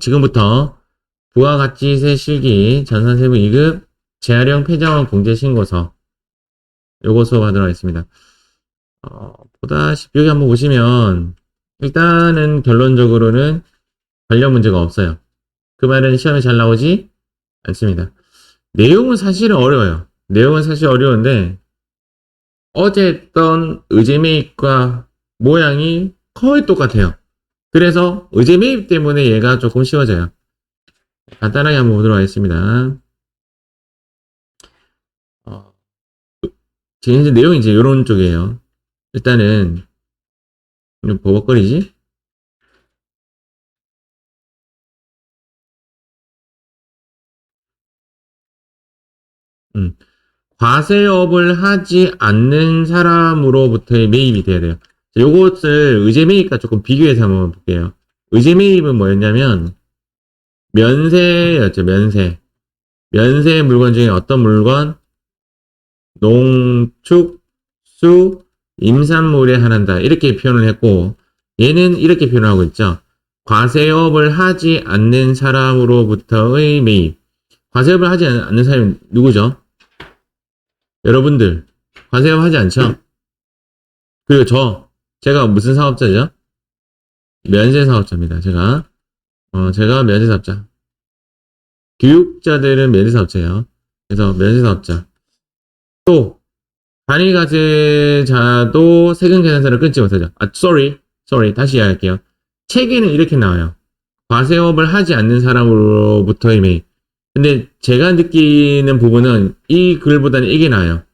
지금부터 부가가치세 실기 전산세무 2급 재활용 폐자원 공제 신고서 요거 수업하도록 하겠습니다. 어, 보다시피 여기 한번 보시면 일단은 결론적으로는 관련 문제가 없어요. 그 말은 시험에 잘 나오지 않습니다. 내용은 사실은 어려워요. 내용은 사실 어려운데 어제 했던 의제 매입과 모양이 거의 똑같아요. 그래서 의제 매입 때문에 얘가 조금 쉬워져요. 간단하게 한번 보도록 하겠습니다. 어, 제 이제 내용이 이제 이런 쪽이에요. 일단은 좀 버벅거리지? 음. 과세업을 하지 않는 사람으로부터의 매입이 돼야 돼요. 자, 요것을 의제 매입과 조금 비교해서 한번 볼게요. 의제 매입은 뭐였냐면 면세였죠, 면세. 면세 물건 중에 어떤 물건? 농축, 수, 임산물에 한한다. 이렇게 표현을 했고, 얘는 이렇게 표현하고 있죠. 과세업을 하지 않는 사람으로부터의 매입. 과세업을 하지 않- 않는 사람이 누구죠? 여러분들, 과세업 하지 않죠? 그리고 저, 제가 무슨 사업자죠? 면세 사업자입니다. 제가, 어, 제가 면세 사업자. 교육자들은 면세 사업자예요. 그래서 면세 사업자. 또, 단위과세자도 세금 계산서를 끊지 못하죠. 아, sorry. sorry. 다시 이야기할게요. 책에는 이렇게 나와요. 과세업을 하지 않는 사람으로부터의 매입. 근데 제가 느끼는 부분은 이 글보다는 이게 나아요.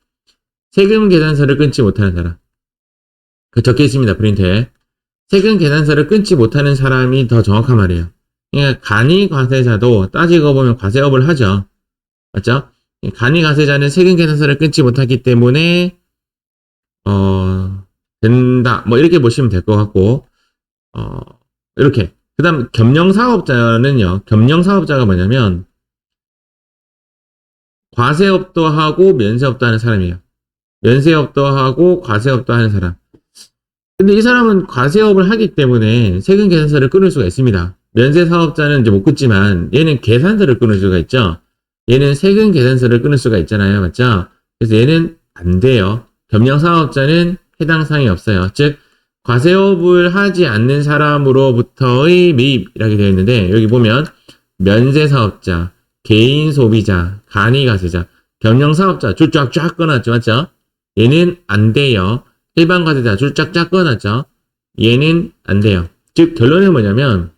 세금 계산서를 끊지 못하는 사람. 그 적혀 있습니다, 프린트에. 세금 계산서를 끊지 못하는 사람이 더 정확한 말이에요. 그러니까 간이 과세자도 따지고 보면 과세업을 하죠. 맞죠? 간이 과세자는 세금 계산서를 끊지 못하기 때문에 어 된다. 뭐 이렇게 보시면 될 것 같고 어 이렇게. 그다음 겸용 사업자는요. 겸용 사업자가 뭐냐면 과세업도 하고 면세업도 하는 사람이에요. 면세업도 하고 과세업도 하는 사람. 근데 이 사람은 과세업을 하기 때문에 세금 계산서를 끊을 수가 있습니다. 면세 사업자는 이제 못 끊지만 얘는 계산서를 끊을 수가 있죠. 얘는 세금 계산서를 끊을 수가 있잖아요. 맞죠? 그래서 얘는 안 돼요. 겸용 사업자는 해당 사항이 없어요. 즉 과세업을 하지 않는 사람으로부터의 매입이라게 되어 있는데 여기 보면 면세 사업자, 개인 소비자, 간이 과세자, 겸용 사업자 줄 쫙쫙 꺼놨죠. 맞죠? 얘는 안 돼요. 일반 과세자 줄 쫙쫙 꺼놨죠. 얘는 안 돼요. 즉 결론은 뭐냐면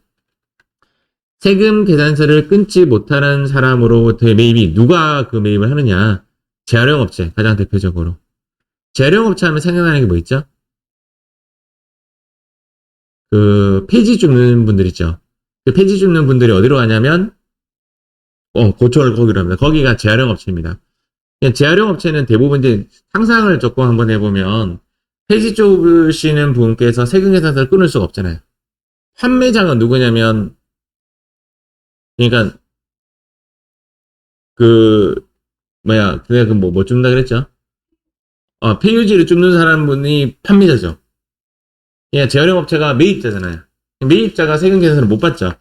세금 계산서를 끊지 못하는 사람으로부터의 매입이 누가 그 매입을 하느냐? 재활용업체 가장 대표적으로. 재활용업체 하면 생각나는 게 뭐 있죠? 그 폐지 줍는 분들 있죠. 그 폐지 줍는 분들이 어디로 가냐면 어 고철 거기로 합니다. 거기가 재활용업체입니다. 재활용업체는 대부분 이제 상상을 조금 한번 해보면 폐지 줍으시는 분께서 세금 계산서를 끊을 수가 없잖아요. 판매장은 누구냐면 그러니까 그 뭐야 그게 그뭐 뭐 줍는다 그랬죠? 어 폐유지를 줍는 사람분이 판매자죠. 그냥 재활용업체가 매입자잖아요. 매입자가 세금 계산서를 못 받죠.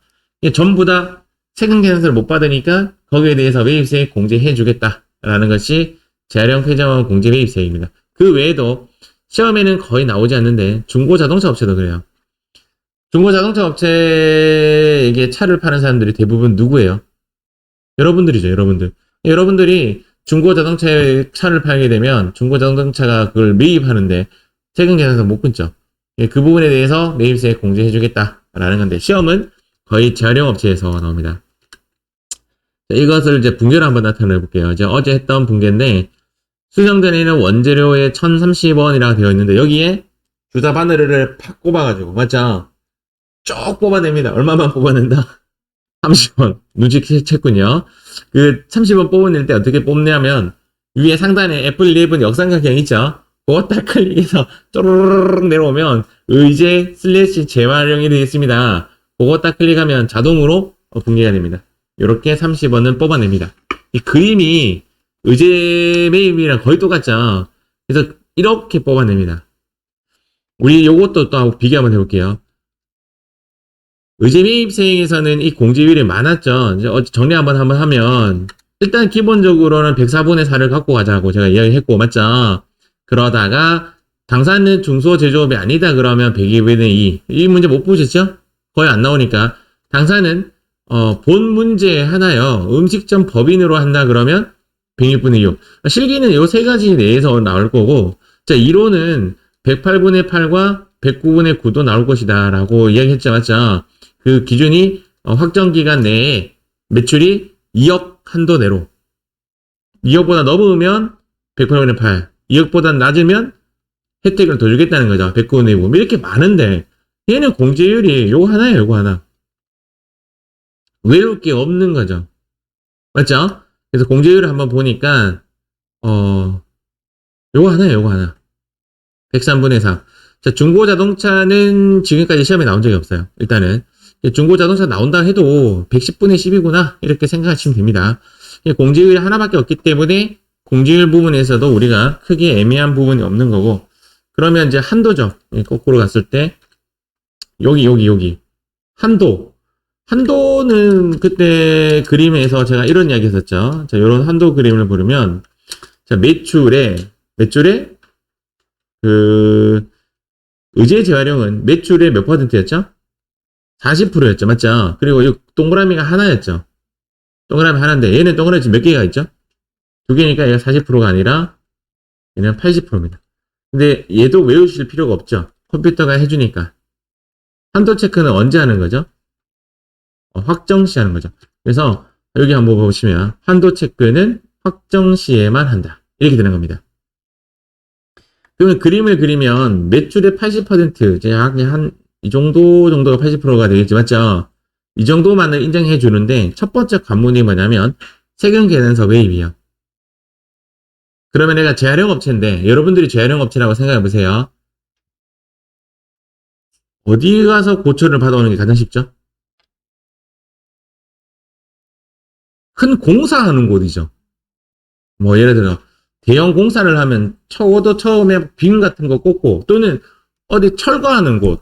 이게 전부 다 세금 계산서를 못 받으니까 거기에 대해서 매입세 공제해 주겠다라는 것이 재활용 폐자원 공제 매입세입니다. 그 외에도 시험에는 거의 나오지 않는데 중고 자동차 업체도 그래요. 중고 자동차 업체에게 차를 파는 사람들이 대부분 누구예요? 여러분들이죠, 여러분들. 여러분들이 중고 자동차에 차를 팔게 되면 중고 자동차가 그걸 매입하는데 세금 계산서 못 끊죠. 예, 그 부분에 대해서 매입세 공제해 주겠다라는 건데 시험은 거의 재활용 업체에서 나옵니다. 자, 이것을 이제 붕괴로 한번 나타내 볼게요. 이제 어제 했던 붕괴인데 수정전에는 원재료에 1030원이라고 되어 있는데 여기에 주사 바늘을 팍 꼽아가지고 맞죠? 쭉 뽑아냅니다. 얼마만 뽑아낸다? 30원. 눈치챘군요. 그 30원 뽑아낼 때 어떻게 뽑냐면 위에 상단에 애플 11 역삼각형 있죠? 그거 딱 클릭해서 쪼르르르 내려오면 의제 슬래시 재활용이 되어 있습니다. 그거 딱 클릭하면 자동으로 어, 붕괴가 됩니다. 이렇게 30원은 뽑아냅니다. 이 그림이 의제 매입이랑 거의 똑같죠? 그래서 이렇게 뽑아냅니다. 우리 요것도 또 비교 한번 해볼게요. 의제 매입생에서는 이 공제율이 많았죠. 이제 어찌 정리 한번 한번 하면 일단 기본적으로는 104분의 4를 갖고 가자고 제가 이야기했고 맞죠? 그러다가 당사는 중소제조업이 아니다 그러면 102분의 2. 이 문제 못 보셨죠? 거의 안 나오니까 당사는 어, 본 문제 하나요. 음식점 법인으로 한다 그러면 106분의 6. 실기는 요 세 가지 내에서 나올 거고 자, 이론은 108분의 8과 109분의 9도 나올 것이다 라고 이야기했죠. 맞죠? 그 기준이 어, 확정 기간 내에 매출이 2억 한도 내로 2억보다 넘으면 108분의 8 2억보다 낮으면 혜택을 더 주겠다는 거죠. 109분의 9 이렇게 많은데 얘는 공제율이 요거 하나예요. 요거 하나 외울 게 없는 거죠. 맞죠? 그래서 공제율을 한번 보니까 어 요거 하나예요. 요거 하나 103분의 4 자, 중고 자동차는 지금까지 시험에 나온 적이 없어요. 일단은 중고 자동차 나온다 해도 110분의 10이구나 이렇게 생각하시면 됩니다. 공제율이 하나밖에 없기 때문에 공제율 부분에서도 우리가 크게 애매한 부분이 없는 거고 그러면 이제 한도죠. 거꾸로 갔을 때 여기 여기 여기 한도 한도는 그때 그림에서 제가 이런 이야기 했었죠. 자, 이런 한도 그림을 보면 자, 매출에 매출에 그 의제 재활용은 매출의 몇 퍼센트였죠? 40%였죠. 맞죠? 그리고 이 동그라미가 하나였죠. 동그라미 하나인데 얘는 동그라미 몇 개가 있죠? 두 개니까 얘가 40%가 아니라 얘는 80%입니다. 근데 얘도 외우실 필요가 없죠. 컴퓨터가 해주니까. 한도 체크는 언제 하는 거죠? 어, 확정 시 하는 거죠. 그래서 여기 한번 보시면 한도 체크는 확정 시에만 한다. 이렇게 되는 겁니다. 그러면 그림을 그리면 매출의 80% 이제 한 이 정도 정도가 80%가 되겠지 맞죠? 이 정도만을 인정해 주는데 첫 번째 관문이 뭐냐면 세금 계산서 매입이요. 그러면 내가 재활용 업체인데 여러분들이 재활용 업체라고 생각해 보세요. 어디 가서 고철을 받아오는 게 가장 쉽죠? 큰 공사하는 곳이죠. 뭐 예를 들어 대형 공사를 하면 적어도 처음에 빔 같은 거 꽂고 또는 어디 철거하는 곳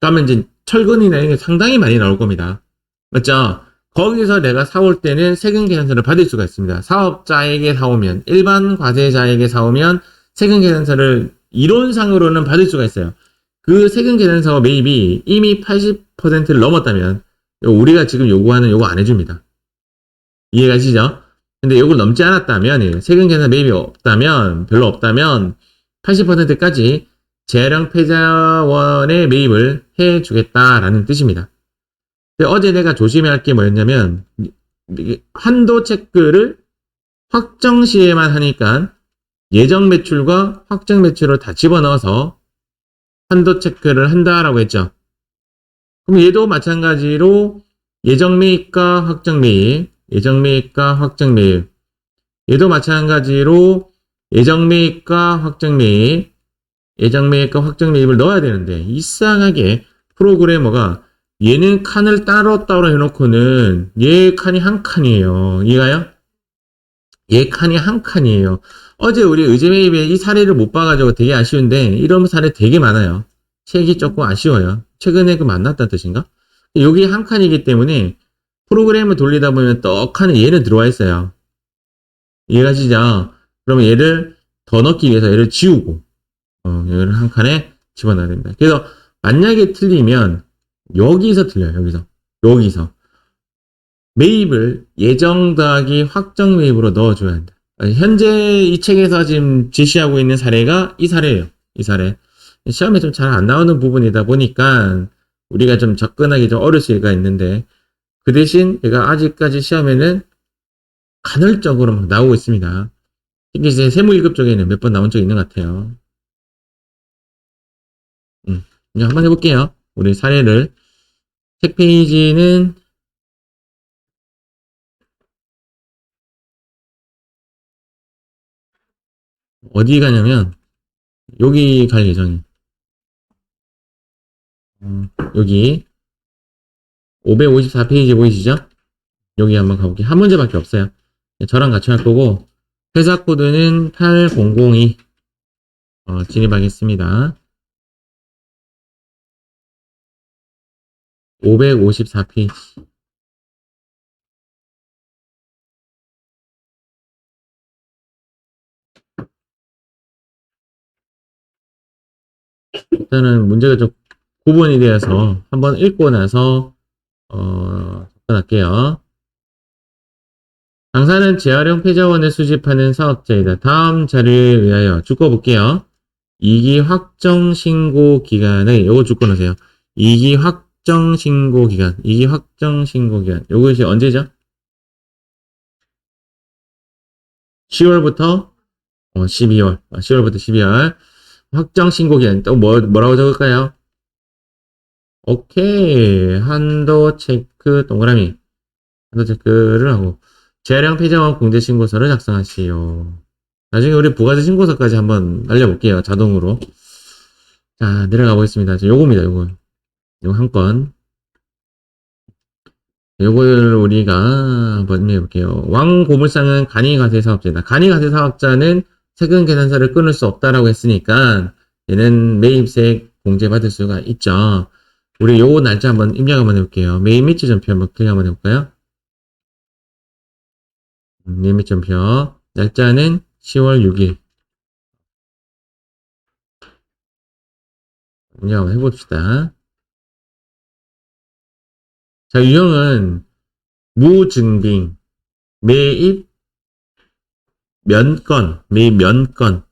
가면 이제 철근이나 이런 게 상당히 많이 나올 겁니다. 맞죠? 거기서 내가 사올 때는 세금 계산서를 받을 수가 있습니다. 사업자에게 사오면 일반 과세자에게 사오면 세금 계산서를 이론상으로는 받을 수가 있어요. 그 세금 계산서 매입이 이미 80%를 넘었다면 우리가 지금 요구하는 요거 안 해줍니다. 이해가시죠? 근데 이걸 넘지 않았다면 예, 세금 계산 매입이 없다면 별로 없다면 80%까지 재활용 패자원의 매입을 해주겠다라는 뜻입니다. 어제 내가 조심해야 할 게 뭐였냐면 한도 체크를 확정 시에만 하니까 예정 매출과 확정 매출을 다 집어넣어서 한도 체크를 한다라고 했죠. 그럼 얘도 마찬가지로 예정 매입과 확정 매입, 예정 매입과 확정 매입. 얘도 마찬가지로 예정 매입과 확정 매입, 예정 매입과 확정 매입을 넣어야 되는데 이상하게 프로그래머가 얘는 칸을 따로 따로 해놓고는 얘 칸이 한 칸이에요. 이해가요? 얘 칸이 한 칸이에요. 어제 우리 의제 매입에 이 사례를 못 봐가지고 되게 아쉬운데 이런 사례 되게 많아요. 책이 조금 아쉬워요. 최근에 그 만났다는 뜻인가? 여기 한 칸이기 때문에 프로그램을 돌리다 보면 떡하니 얘는 들어와 있어요. 이해가시죠? 그러면 얘를 더 넣기 위해서 얘를 지우고 어, 얘를 한 칸에 집어넣어야 됩니다. 그래서 만약에 틀리면 여기서 틀려요. 여기서 여기서 매입을 예정 더하기 확정 매입으로 넣어줘야 한다. 현재 이 책에서 지금 제시하고 있는 사례가 이 사례예요. 이 사례. 시험에 좀 잘 안 나오는 부분이다 보니까 우리가 좀 접근하기 좀 어려울 수가 있는데 그 대신 얘가 아직까지 시험에는 간헐적으로 막 나오고 있습니다. 특히 이제 세무 1급 쪽에는 몇 번 나온 적이 있는 것 같아요. 음, 이제 한번 해볼게요. 우리 사례를. 책 페이지는 어디 가냐면 여기 갈 예정이에요. 음, 여기 554페이지 보이시죠? 여기 한번 가볼게요. 한 문제밖에 없어요. 저랑 같이 할 거고 회사 코드는 8002 어, 진입하겠습니다. 554페이지. 일단은 문제가 좀 구분이 되어서 한번 읽고 나서 어, 접근할게요. 당사는 재활용 폐자원을 수집하는 사업자이다. 다음 자료에 의하여 주거 볼게요. 이기 확정 신고 기간에 요거 주고 넣으세요. 이기 확정 신고 기간, 이기 확정 신고 기간. 요것이 언제죠? 10월부터 12월, 10월부터 12월 확정 신고 기간 또 뭐, 뭐라고 적을까요? 오케이 한도 체크 동그라미 한도 체크를 하고 재활용 폐자원 공제 신고서를 작성하시오. 나중에 우리 부가세 신고서까지 한번 날려볼게요. 자동으로. 자, 내려가 보겠습니다. 자, 요겁니다, 요거. 요거 한 건. 요걸 우리가 한번 해볼게요. 왕고물상은 간이가세 사업자이다. 간이가세 사업자는 세금 계산서를 끊을 수 없다라고 했으니까 얘는 매입세 공제받을 수가 있죠. 우리 요 날짜 한번 입력 한번 해볼게요. 매입 매치 전표 한번 클릭 한번 해볼까요? 음, 매입 매치 전표. 날짜는 10월 6일. 입력 한번 해봅시다. 자, 유형은 무증빙, 매입 면건, 매입 면건.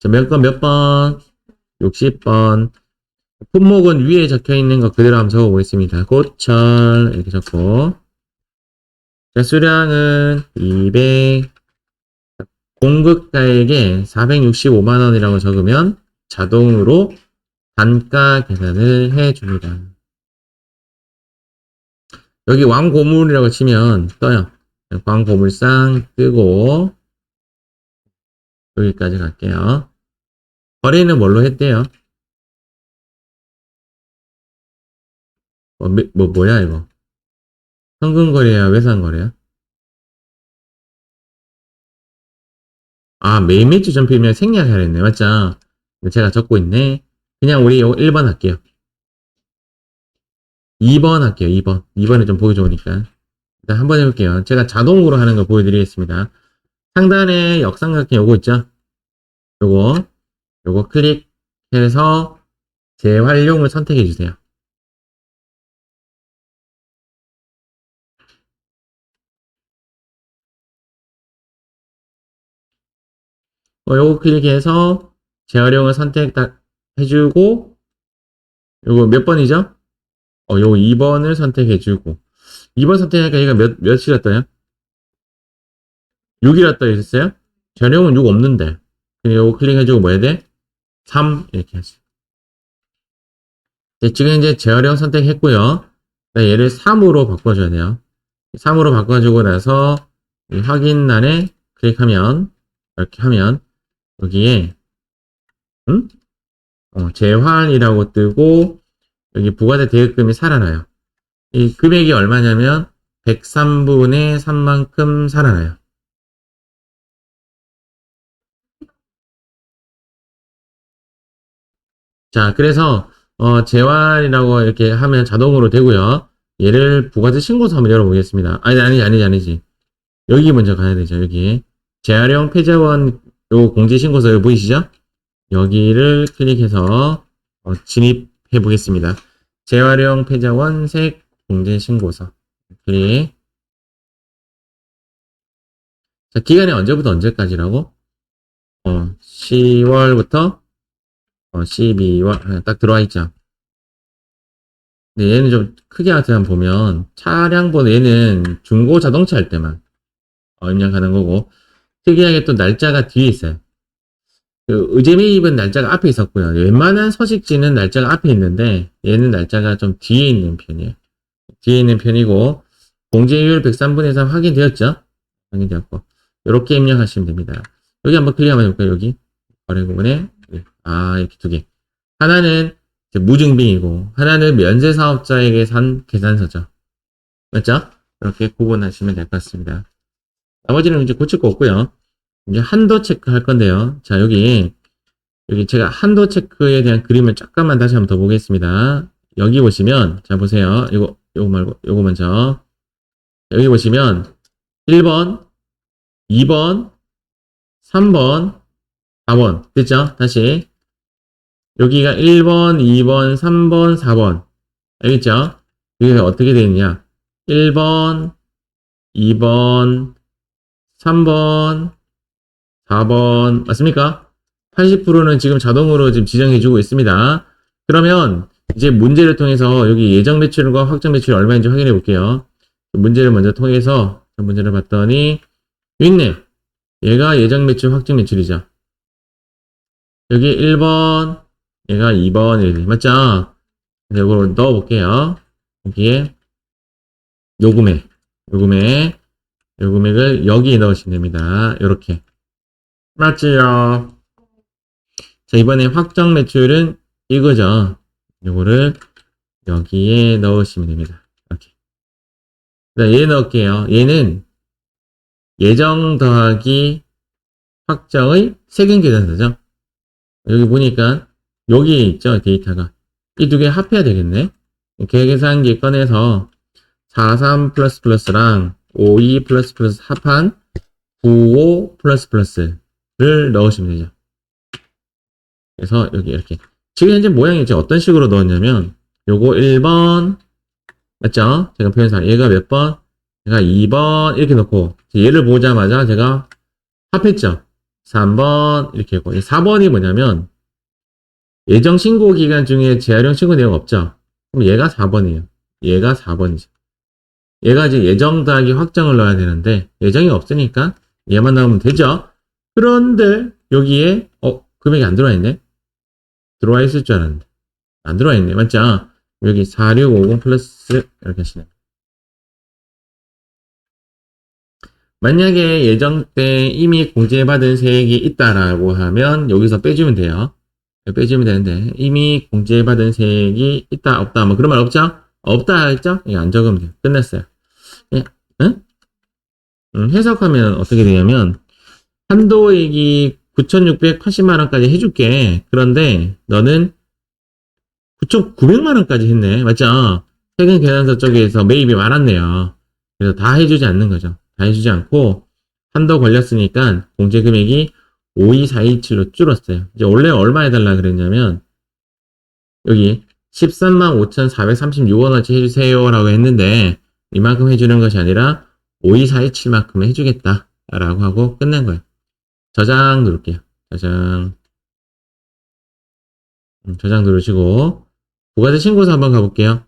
자, 면건 몇 번? 60번. 품목은 위에 적혀 있는 거 그대로 한번 적어 보겠습니다. 고철, 이렇게 적고. 자, 수량은 200, 공급가액에 465만원이라고 적으면 자동으로 단가 계산을 해줍니다. 여기 왕고물이라고 치면 떠요. 왕고물상 뜨고 여기까지 갈게요. 거래는 뭘로 했대요? 뭐, 뭐 뭐야 이거? 현금 거래야 외상 거래야? 아 매일 전표면 생략해야 했네 맞죠? 제가 적고 있네. 그냥 우리 이거 1번 할게요. 2번 할게요. 2번. 2번에 좀 보기 좋으니까. 일단 한번 해볼게요. 제가 자동으로 하는 거 보여드리겠습니다. 상단에 역삼각형 요거 있죠? 요거, 요거 클릭해서 재활용을 선택해 주세요. 어, 요거 클릭해서 재활용을 선택 딱 해주고, 요거 몇 번이죠? 어, 요거 2번을 선택해주고, 2번 선택하니까 얘가 몇? 6이라 떠 있었어요? 재활용은 6 없는데. 요거 클릭해주고 뭐 해야 돼? 3 이렇게 하지. 네, 지금 이제 재활용 선택했고요. 네, 얘를 3으로 바꿔줘야 돼요. 3으로 바꿔주고 나서 이 확인란에 클릭하면 이렇게 하면 여기에 응? 어, 재환이라고 뜨고 여기 부과대 대액금이 살아나요. 이 금액이 얼마냐면 103분의 3만큼 살아나요. 자, 그래서 어, 재환이라고 이렇게 하면 자동으로 되고요. 얘를 부가세 신고서 한번 열어보겠습니다. 아니, 아니, 아니지, 아니지. 여기 먼저 가야 되죠, 여기. 재활용 폐자원 요 공제 신고서 여기 보이시죠? 여기를 클릭해서 어, 진입해 보겠습니다. 재활용 폐자원 색 공제 신고서 클릭. 자, 기간이 언제부터 언제까지라고? 어, 10월부터 어, 12월 딱 들어와 있죠. 근데 얘는 좀 크게 한번 보면 차량 번호 얘는 중고 자동차 할 때만 어, 입력하는 거고 특이하게 또 날짜가 뒤에 있어요. 그 의제 매입은 날짜가 앞에 있었고요. 웬만한 서식지는 날짜가 앞에 있는데 얘는 날짜가 좀 뒤에 있는 편이에요. 뒤에 있는 편이고 공제율 103분의 3 확인되었죠? 확인되었고 이렇게 입력하시면 됩니다. 여기 한번 클릭 한번 해볼까요? 여기 거래 부분에 아 이렇게 두 개. 하나는 무증빙이고 하나는 면세 사업자에게 산 계산서죠. 맞죠? 이렇게 구분하시면 될 것 같습니다. 나머지는 이제 고칠 거 없고요. 이제 한도 체크 할 건데요. 자, 여기 여기 제가 한도 체크에 대한 그림을 잠깐만 다시 한번 더 보겠습니다. 여기 보시면, 자, 보세요. 이거, 요거 말고, 요거 먼저. 여기 보시면, 1번, 2번, 3번, 4번. 됐죠? 다시. 여기가 1번, 2번, 3번, 4번. 알겠죠? 여기가 어떻게 되어 있냐? 1번, 2번, 3번, 4번. 맞습니까? 80%는 지금 자동으로 지금 지정해주고 있습니다. 그러면 이제 문제를 통해서 여기 예정 매출과 확정 매출이 얼마인지 확인해 볼게요. 문제를 먼저 통해서 문제를 봤더니 있네. 얘가 예정 매출, 확정 매출이죠. 여기 1번, 얘가 2번, 이렇게 맞죠? 이걸 넣어 볼게요. 여기에 요금액, 요금액, 요금액을 여기에 넣으시면 됩니다. 이렇게 맞지요? 자, 이번에 확정 매출은 이거죠. 요거를 여기에 넣으시면 됩니다. 이렇게. 자, 얘 넣을게요. 얘는 예정 더하기 확정의 세금 계산서죠. 여기 보니까 여기에 있죠, 데이터가. 이 두 개 합해야 되겠네. 계산기 꺼내서 43 플러스 플러스랑 52 플러스 플러스 합한 95 플러스 플러스를 넣으시면 되죠. 그래서 여기 이렇게 지금 현재 모양이 이제 어떤 식으로 넣었냐면 요거 1번 맞죠? 제가 표현상 얘가 몇 번? 얘가 2번 이렇게 넣고 얘를 보자마자 제가 합했죠. 3번 이렇게 했고 4번이 뭐냐면 예정 신고 기간 중에 재활용 신고 내용 없죠? 그럼 얘가 4번이에요. 얘가 4번이죠. 얘가 이제 예정 더하기 확정을 넣어야 되는데 예정이 없으니까 얘만 나오면 되죠. 그런데 여기에 어 금액이 안 들어와 있네. 들어와 있을 줄 알았는데 안 들어와 있네. 맞죠? 여기 4650 플러스 이렇게 하시네. 만약에 예정 때 이미 공제받은 세액이 있다라고 하면 여기서 빼주면 돼요. 빼주면 되는데 이미 공제받은 세액이 있다 없다 뭐 그런 말 없죠? 없다 했죠? 예, 안 적으면 돼요. 끝났어요. 예, 응? 음, 해석하면 어떻게 되냐면 한도액이 9,680만 원까지 해줄게. 그런데 너는 9,900만 원까지 했네. 맞죠? 세금 계산서 쪽에서 매입이 많았네요. 그래서 다 해주지 않는 거죠. 다 해주지 않고 한도 걸렸으니까 공제 금액이 52427로 줄었어요. 이제 원래 얼마 해달라 그랬냐면 여기 13만 5,436원어치 해주세요 라고 했는데 이만큼 해주는 것이 아니라 52427만큼 해주겠다 라고 하고 끝낸 거예요. 저장 누를게요. 저장 음, 저장 누르시고 부가세 신고서 한번 가볼게요.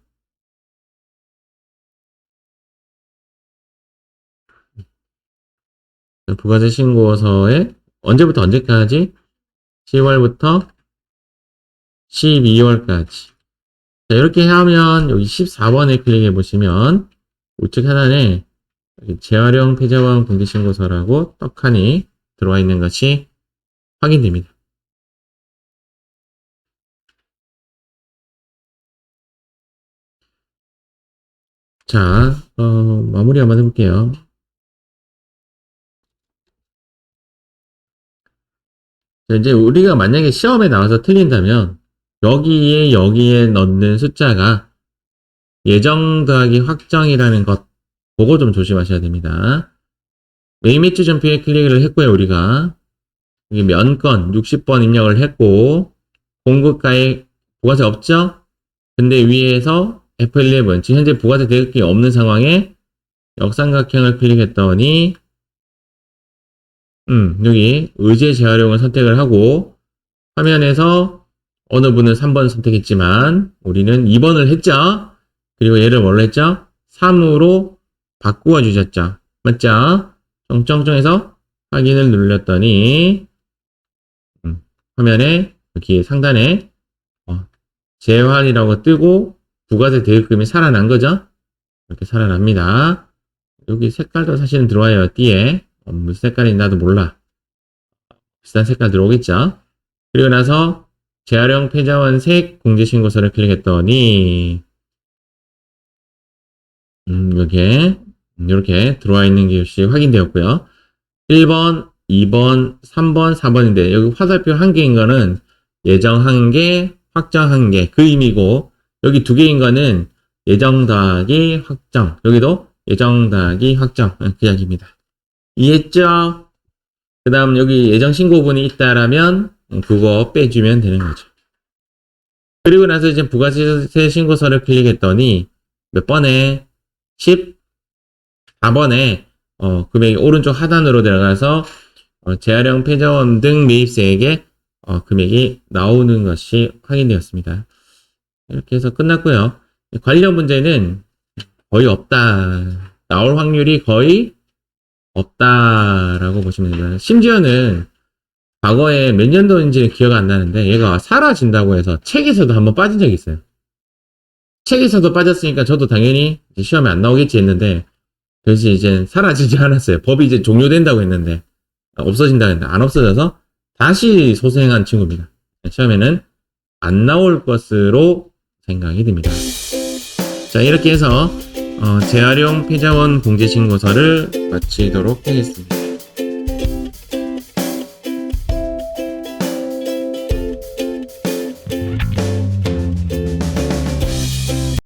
부가세 신고서에 언제부터 언제까지? 10월부터 12월까지. 자, 이렇게 하면 여기 14번에 클릭해 보시면 우측 하단에 재활용 폐자원 공개신고서라고 떡하니 들어와 있는 것이 확인됩니다. 자, 어, 마무리 한번 해볼게요. 자, 이제 우리가 만약에 시험에 나와서 틀린다면 여기에 여기에 넣는 숫자가 예정 더하기 확정이라는 것 보고 좀 조심하셔야 됩니다. 메이매치 점표에 클릭을 했고요, 우리가. 여기 면건 60번 입력을 했고 공급가에 부가세 없죠? 근데 위에서 F11 지금 현재 부가세 대극이 없는 상황에 역삼각형을 클릭했더니 음, 여기 의제 재활용을 선택을 하고 화면에서 어느 분은 3번 선택했지만 우리는 2번을 했죠. 그리고 얘를 뭘로 했죠? 3으로 바꾸어 주셨죠. 맞죠? 정정정해서 확인을 눌렀더니 음, 화면에 여기 상단에 어, 재환이라고 뜨고 부가세 대입금이 살아난 거죠. 이렇게 살아납니다. 여기 색깔도 사실은 들어와요. 띠에 어, 무슨 색깔인지 나도 몰라. 비슷한 색깔 들어오겠죠. 그리고 나서 재활용 폐자원 색 공제신고서를 클릭했더니 음, 이렇게 이렇게 들어와 있는 것이 확인되었고요. 1번, 2번, 3번, 4번인데 여기 화살표 한 개인 거는 예정한 게, 확정한 게그 의미고 여기 두 개인 거는 예정 더하기 확정. 여기도 예정 더하기 확정. 그 이야기입니다. 이해했죠? 그 다음 여기 예정 신고분이 있다라면 그거 빼주면 되는 거죠. 그리고 나서 이제 부가세 신고서를 클릭했더니 몇 번에 14번에 어, 금액이 오른쪽 하단으로 들어가서 어, 재활용 폐자원 등 매입세액의 어, 금액이 나오는 것이 확인되었습니다. 이렇게 해서 끝났고요. 관련 문제는 거의 없다. 나올 확률이 거의 없다라고 보시면 됩니다. 심지어는 과거에 몇 년도인지는 기억 안 나는데 얘가 사라진다고 해서 책에서도 한번 빠진 적이 있어요. 책에서도 빠졌으니까 저도 당연히 시험에 안 나오겠지 했는데 그래서 이제 사라지지 않았어요. 법이 이제 종료된다고 했는데 없어진다고 했는데 안 없어져서 다시 소생한 친구입니다. 시험에는 안 나올 것으로 생각이 듭니다. 자 이렇게 해서 어, 재활용 폐자원 공제신고서를 마치도록 하겠습니다.